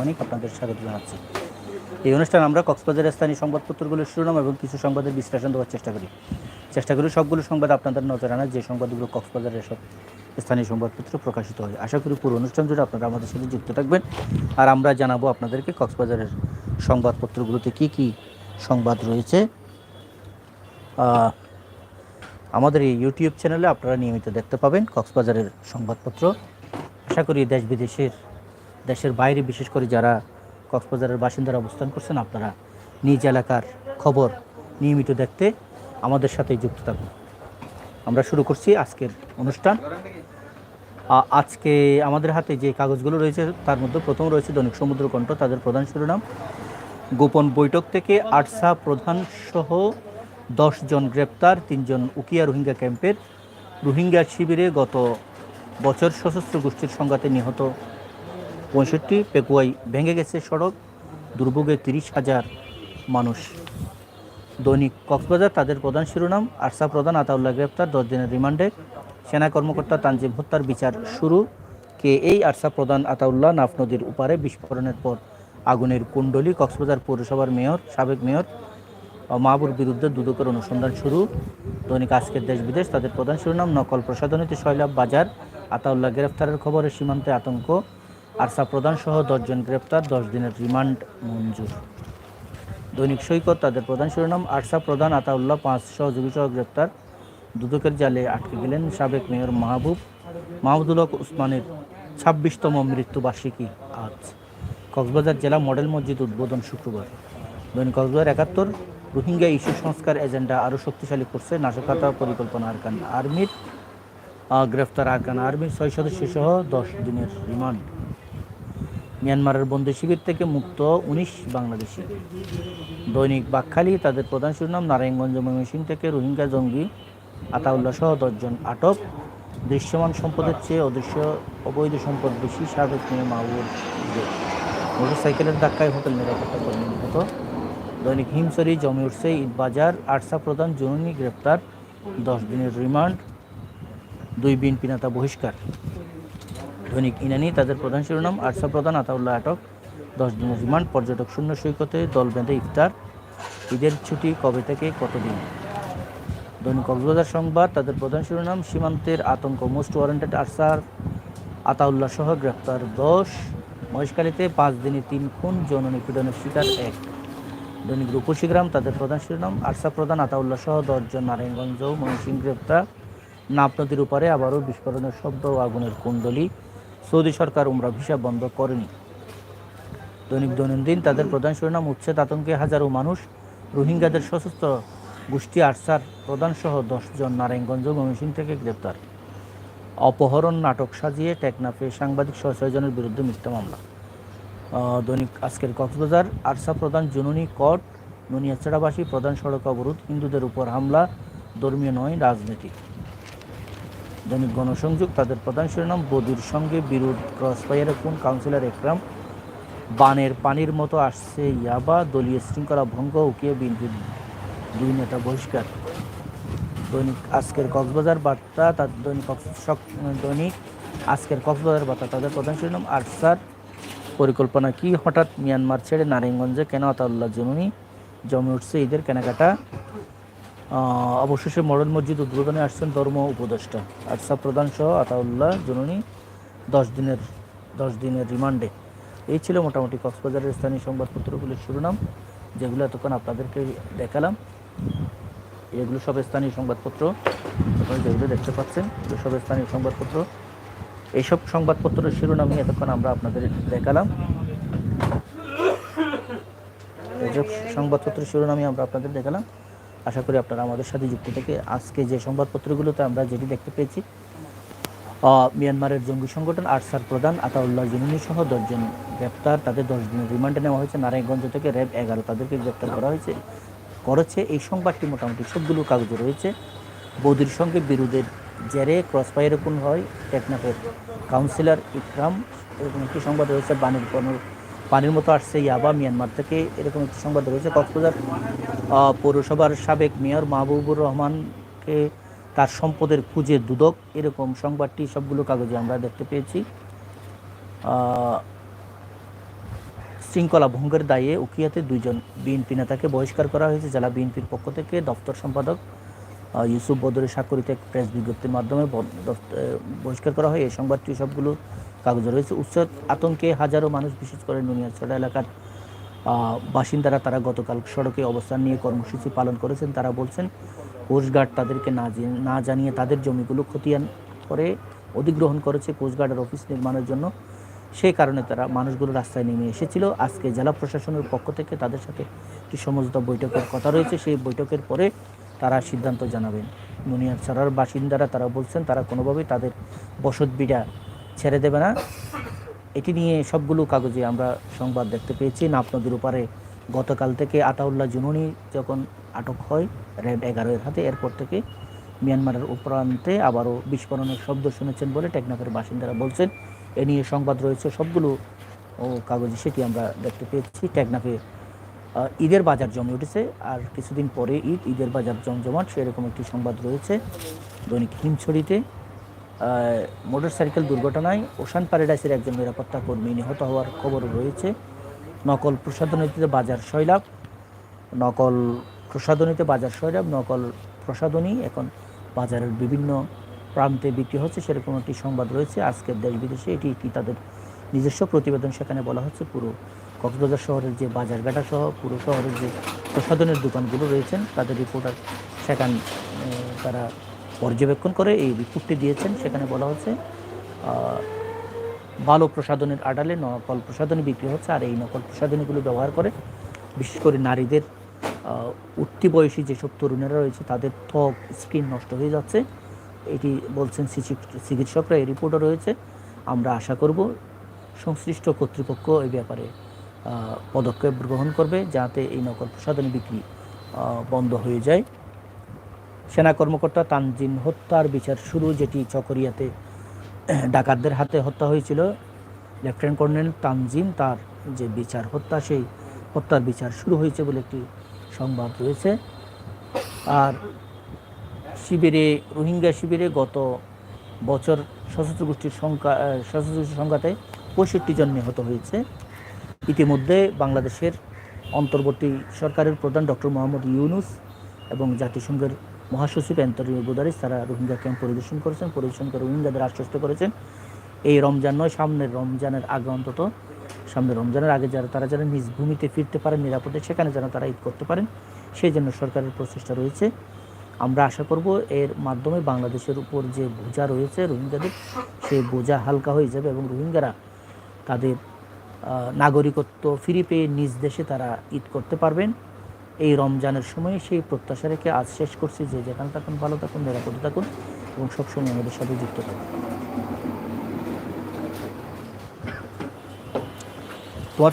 মানিক, আপনাদের স্বাগত জানাচ্ছি। এই অনুষ্ঠান আমরা কক্সবাজারের স্থানীয় সংবাদপত্রগুলোর শিরোনাম এবং কিছু সংবাদের বিশ্লেষণ দেওয়ার চেষ্টা করি। চেষ্টা করি সবগুলো সংবাদ আপনাদের নজর আনার, যে সংবাদগুলো কক্সবাজারের সব স্থানীয় সংবাদপত্র প্রকাশিত হয়। আশা করি পুরো অনুষ্ঠান জুড়ে আপনারা আমাদের সাথে যুক্ত থাকবেন। আর আমরা জানাব আপনাদেরকে কক্সবাজারের সংবাদপত্রগুলোতে কি কি সংবাদ রয়েছে। আমাদের এই ইউটিউব চ্যানেলে আপনারা নিয়মিত দেখতে পাবেন কক্সবাজারের সংবাদপত্র। আশা করি দেশ বিদেশের দেশের বাইরে, বিশেষ করে যারা কক্সবাজারের বাসিন্দারা অবস্থান করছেন, আপনারা নিজ এলাকার খবর নিয়মিত দেখতে আমাদের সাথে যুক্ত থাকুন। আমরা শুরু করছি আজকের অনুষ্ঠান। আজকে আমাদের হাতে যে কাগজগুলো রয়েছে, তার মধ্যে প্রথম রয়েছে দৈনিক সমুদ্র কণ্ঠ, তাদের প্রধান শিরোনাম। গোপন বৈঠক থেকে আটসা প্রধান সহ জন গ্রেপ্তার, তিনজন উকিয়া রোহিঙ্গা ক্যাম্পের। রোহিঙ্গা শিবিরে গত বছর সশস্ত্র গোষ্ঠীর সংঘাতে নিহত পঁয়ষট্টি পেকুয়াই ভেঙে গেছে সড়ক, দুর্ভোগে তিরিশ হাজার মানুষ। দৈনিক কক্সবাজার তাদের প্রধান শিরোনাম, আরসা প্রধান আতাউল্লাহ গ্রেপ্তার দশ দিনের রিমান্ডে। সেনা কর্মকর্তা তানজিম হত্যার বিচার শুরু। কে এই আরসা প্রধান আতাউল্লাহ নাফ নদীর উপারে বিস্ফোরণের পর আগুনের কুণ্ডলী কক্সবাজার পৌরসভার মেয়র, সাবেক মেয়র মাহবুর বিরুদ্ধে দুদকের অনুসন্ধান শুরু। দৈনিক আজকের দেশ বিদেশ তাদের প্রধান শিরোনাম, নকল প্রসাধনীতে শৈলাভ বাজার। আতাউল্লাহ গ্রেফতারের খবরে সীমান্তে আতঙ্ক। আরসা প্রধান সহ দশজন গ্রেপ্তার, দশ দিনের রিমান্ড মঞ্জুর। দৈনিক সৈকত, তাদের প্রধান শিরোনাম, আরসা প্রধান আতাউল্লাহ, পাঁচ সহযোগী সহ গ্রেপ্তার। দুদকের জালে আটকে গেলেন সাবেক মেয়র মাহবুব। মাহমুদুল হক উসমানের ছাব্বিশতম মৃত্যুবার্ষিকী আজ। কক্সবাজার জেলা মডেল মসজিদ উদ্বোধন শুক্রবার। দৈনিক কক্সবাজার একাত্তর, রোহিঙ্গা ইস্যু সংস্কার এজেন্ডা আরও শক্তিশালী করছে নাশকতা পরিকল্পনা আরকান আর্মির। গ্রেফতার আরকান আর্মির ছয় সদস্য সহ দশ দিনের রিমান্ড। মিয়ানমারের বন্দি শিবির থেকে মুক্ত উনিশ বাংলাদেশি। দৈনিক বাকখালী, তাদের প্রধান শিরোনাম, নারায়ণগঞ্জ ময়মনসিংহ থেকে রোহিঙ্গা জঙ্গি আতাউল্লাহ সহ দশজন আটক। দৃশ্যমান সম্পদের চেয়ে অদৃশ্য অবৈধ সম্পদ বেশি, সাবেক মেয়ে মাহবুব মোটরসাইকেলের ধাক্কায় হোটেল নিরাপত্তা কর্মী নিহত। দৈনিক হিমসরি জমে উঠছে ঈদবাজার আরসা প্রধান জননী গ্রেপ্তার, দশ দিনের রিমান্ড, দুই বিএনপি নেতা বহিষ্কার। দৈনিক ইনানি, তাদের প্রধান শিরোনাম আরসা প্রধান আতাউল্লাহ আটক। দশ দিনের রিমান্ড, পর্যটক শূন্য সৈকতে দল বেঁধে ইফতার। ঈদের ছুটি কবে থেকে, কতদিন? দৈনিক কক্সবাজার সংবাদ, তাদের প্রধান শিরোনাম, সীমান্তের আতঙ্ক, মোস্ট ওয়ারেন্টেড আরসার আতাউল্লাহ সহ গ্রেপ্তার দশ। মহেশখালীতে পাঁচ দিনে তিন খুন যৌন নিপীড়নের শিকার এক। দৈনিক রূপসীগ্রাম তাদের প্রধান শিরোনাম, আরসা প্রধান আতাউল্লাহ সহ দশজন নারায়ণগঞ্জ ময়মনসিংহ গ্রেপ্তার। নাপ নদীর উপরে আবারও বিস্ফোরণের শব্দ ও আগুনের কুণ্ডলী। সৌদি সরকার উমরা ভিসা বন্ধ করেনি। দৈনিক দৈনন্দিন তাদের প্রধান শিরোনাম উচ্ছেদ আতঙ্কে হাজারো মানুষ, রোহিঙ্গাদের সশস্ত্র গোষ্ঠী আরসার প্রধান সহ দশজন নারায়ণগঞ্জ ময়মনসিংহ থেকে গ্রেপ্তার। অপহরণ নাটক সাজিয়ে টেকনাফে সাংবাদিক সহ ছয়জনের বিরুদ্ধে মিথ্যা মামলা। দৈনিক আজকের কক্সবাজার, আরসা প্রধান জুনুনি কট নুনিয়াছড়াবাসী প্রধান সড়ক অবরোধ, হিন্দুদের উপর হামলা, ধর্মীয় নয়, রাজনীতি। দৈনিক গণসংযোগ, তাদের প্রধান শিরোনাম বদির সঙ্গে বিরোধ ক্রসফায়ারে কোন কাউন্সিলর একরাম? বানের পানির মতো আসছে ইয়াবা, দলীয় শৃঙ্খলা ভঙ্গ উকিয়ে বিএনপির দুই নেতা বহিষ্কার। দৈনিক আজকের কক্সবাজার বার্তা, তার দৈনিক দৈনিক আজকের কক্সবাজার বার্তা, তাদের প্রধান শিরোনাম, আরসার পরিকল্পনা কি? হঠাৎ মিয়ানমার ছেড়ে নারায়ণগঞ্জে কেন আতাউল্লাহ জনুনি? জমে উঠছে ঈদের কেনাকাটা। অবশেষে মডেল মসজিদ উদ্বোধনে আসছেন ধর্ম উপদেষ্টা। আরসা প্রধান সহ আতাউল্লাহ জননী দশ দিনের দশ দিনের রিমান্ডে। এই ছিল মোটামুটি কক্সবাজারের স্থানীয় সংবাদপত্রগুলির শিরোনাম, যেগুলো এতক্ষণ আপনাদেরকে দেখালাম। এগুলো সব স্থানীয় সংবাদপত্র। আপনারা যেগুলো দেখতে পাচ্ছেন, এগুলো সব স্থানীয় সংবাদপত্র। এইসব সংবাদপত্রের শিরোনামই এতক্ষণ আমরা আপনাদের দেখালাম। এইসব সংবাদপত্রের শিরোনামই আমরা আপনাদের দেখালাম। আশা করি আপনারা আমাদের সাথে যুক্ত থেকে আজকে যে সংবাদপত্রগুলোতে আমরা যেটি দেখতে পেয়েছি মিয়ানমারের জঙ্গি সংগঠন আরসার প্রধান আতাউল্লাহ জুনুনি সহ দশজন গ্রেপ্তার, তাদের দশ দিনের রিমান্ডে নেওয়া হয়েছে। নারায়ণগঞ্জ থেকে র্যাব এগারো তাদেরকে গ্রেপ্তার করা হয়েছে। করেছে এই সংবাদটি মোটামুটি সবগুলো কাগজে রয়েছে। বৌদির সঙ্গে বিরোধের জেরে ক্রসফায়ারে কোন হয় টেকনাফের কাউন্সিলর ইকরাম। এরকম একটি সংবাদ রয়েছে বাণীর পণ্য- পানির মতো আসছে ইয়াবা, মিয়ানমার থেকে এরকম একটি সংবাদ রয়েছে। কক্সবাজার পৌরসভার সাবেক মেয়র মাহবুবুর রহমানকে তার সম্পদের খুঁজে দুদক। এরকম সংবাদটি সবগুলো কাগজে আমরা দেখতে পেয়েছি। শৃঙ্খলা ভঙ্গের দায়ে উকিয়াতে দুইজন বিএনপি নেতাকে বহিষ্কার করা হয়েছে। জেলা বিএনপির পক্ষ থেকে দপ্তর সম্পাদক ইউসুফ বদরের স্বাক্ষরিত এক প্রেস বিজ্ঞপ্তির মাধ্যমে বহিষ্কার করা হয়। এই সংবাদটি সবগুলো কাগজে রয়েছে। উচ্চ আতঙ্কে হাজারো মানুষ, বিশেষ করে নুনিয়াছড়া এলাকার বাসিন্দারা, তারা গতকাল সড়কে অবস্থান নিয়ে কর্মসূচি পালন করেছেন। তারা বলছেন, কোস্টগার্ড তাদেরকে না না জানিয়ে তাদের জমিগুলো খতিয়ান করে অধিগ্রহণ করেছে কোস্টগার্ডের অফিস নির্মাণের জন্য। সেই কারণে তারা মানুষগুলো রাস্তায় নেমে এসেছিল। আজকে জেলা প্রশাসনের পক্ষ থেকে তাদের সাথে একটি সমঝোতা বৈঠকের কথা রয়েছে। সেই বৈঠকের পরে তারা সিদ্ধান্ত জানাবেন। নুনিয়ার ছাড়ার বাসিন্দারা তারা বলছেন, তারা কোনোভাবেই তাদের বসত বিড়া ছেড়ে দেবে না। এটি নিয়ে সবগুলো কাগজে আমরা সংবাদ দেখতে পেয়েছি। নাপ নদীর ওপারে গতকাল থেকে আতাউল্লাহ জুনুনি যখন আটক হয় র্যাব এগারোয়ের হাতে, এরপর থেকে মিয়ানমারের উপরান্তে আবারও বিস্ফোরণের শব্দ শুনেছেন বলে টেকনাফের বাসিন্দারা বলছেন। এ নিয়ে সংবাদ রয়েছে সবগুলো, ও, কাগজে সেটি আমরা দেখতে পেয়েছি। টেকনাফে ঈদের বাজার জমে উঠেছে আর কিছুদিন পরে ঈদ, ঈদের বাজার জমজমাট, সেরকম একটি সংবাদ রয়েছে দৈনিক হিমছড়িতে। মোটর সাইকেল দুর্ঘটনায় ওশান প্যারাডাইসের একজন নিরাপত্তা কর্মী নিহত হওয়ার খবর রয়েছে। নকল প্রসাধনীতে বাজার সৈলাভ নকল প্রসাধনীতে বাজার সৈলাভ নকল প্রসাধনী এখন বাজারের বিভিন্ন প্রান্তে বিক্রি হচ্ছে, সেরকম একটি সংবাদ রয়েছে। আজকের দেশ বিদেশে এটি একটি তাদের নিজস্ব প্রতিবেদন সেখানে বলা হচ্ছে, পুরো কক্সবাজার শহরের যে বাজারঘাটা সহ পুরো শহরের যে প্রসাধনের দোকানগুলো রয়েছেন, তাদের রিপোর্টার সেখান তারা পর্যবেক্ষণ করে এই রিপোর্টটি দিয়েছেন। সেখানে বলা হচ্ছে ভালো প্রসাধনের আড়ালে নকল প্রসাধনী বিক্রি হচ্ছে আর এই নকল প্রসাধনীগুলো ব্যবহার করে বিশেষ করে নারীদের উঠতি বয়সী যেসব তরুণেরা রয়েছে, তাদের ত্বক, স্কিন নষ্ট হয়ে যাচ্ছে। এটি বলছেন চিকিৎসকরা। এই রিপোর্টও রয়েছে। আমরা আশা করব সংশ্লিষ্ট কর্তৃপক্ষ এই ব্যাপারে পদক্ষেপ গ্রহণ করবে যাতে এই নকল প্রসাধনী বিক্রি বন্ধ হয়ে যায়। সেনা কর্মকর্তা তানজিন হত্যার বিচার শুরু, যেটি চকরিয়াতে ডাকাতদের হাতে হত্যা হয়েছিল। লেফটেন্যান্ট কর্নেল তানজিম তার যে বিচার হত্যা, সেই হত্যার বিচার শুরু হয়েছে বলে একটি সংবাদ রয়েছে। আর শিবিরে, রোহিঙ্গা শিবিরে গত বছর সশস্ত্র গোষ্ঠীর সংখ্যা সশস্ত্র গোষ্ঠীর সংখ্যাতে পঁয়ষট্টি জন নিহত হয়েছে। ইতিমধ্যে বাংলাদেশের অন্তর্বর্তী সরকারের প্রধান ডক্টর মোহাম্মদ ইউনুস এবং জাতিসংঘের মহাসচিব অ্যান্টনিও গুদারিস, তারা রোহিঙ্গা ক্যাম্প পরিদর্শন করেছেন, পরিদর্শন করে রোহিঙ্গাদের আশ্বস্ত করেছেন। এই রমজান নয়, সামনের রমজানের আগে অন্তত, সামনের রমজানের আগে যারা, তারা যেন নিজ ভূমিতে ফিরতে পারেন নিরাপদে, সেখানে যেন তারা ঈদ করতে পারেন, সেই জন্য সরকারের প্রচেষ্টা রয়েছে। আমরা আশা করব এর মাধ্যমে বাংলাদেশের উপর যে বোঝা রয়েছে রোহিঙ্গাদের, সেই বোঝা হালকা হয়ে যাবে এবং রোহিঙ্গারা তাদের নাগরিকত্ব ফিরে পেয়ে নিজ দেশে তারা ঈদ করতে পারবেন। এই রমজানের সময়ে সেই প্রত্যাশা রেখে আজ শেষ করছি। যে যেখানে থাকুন, ভালো থাকুন, নিরাপদে থাকুন এবং সবসময় আমাদের সাথে যুক্ত থাকুন। তোমার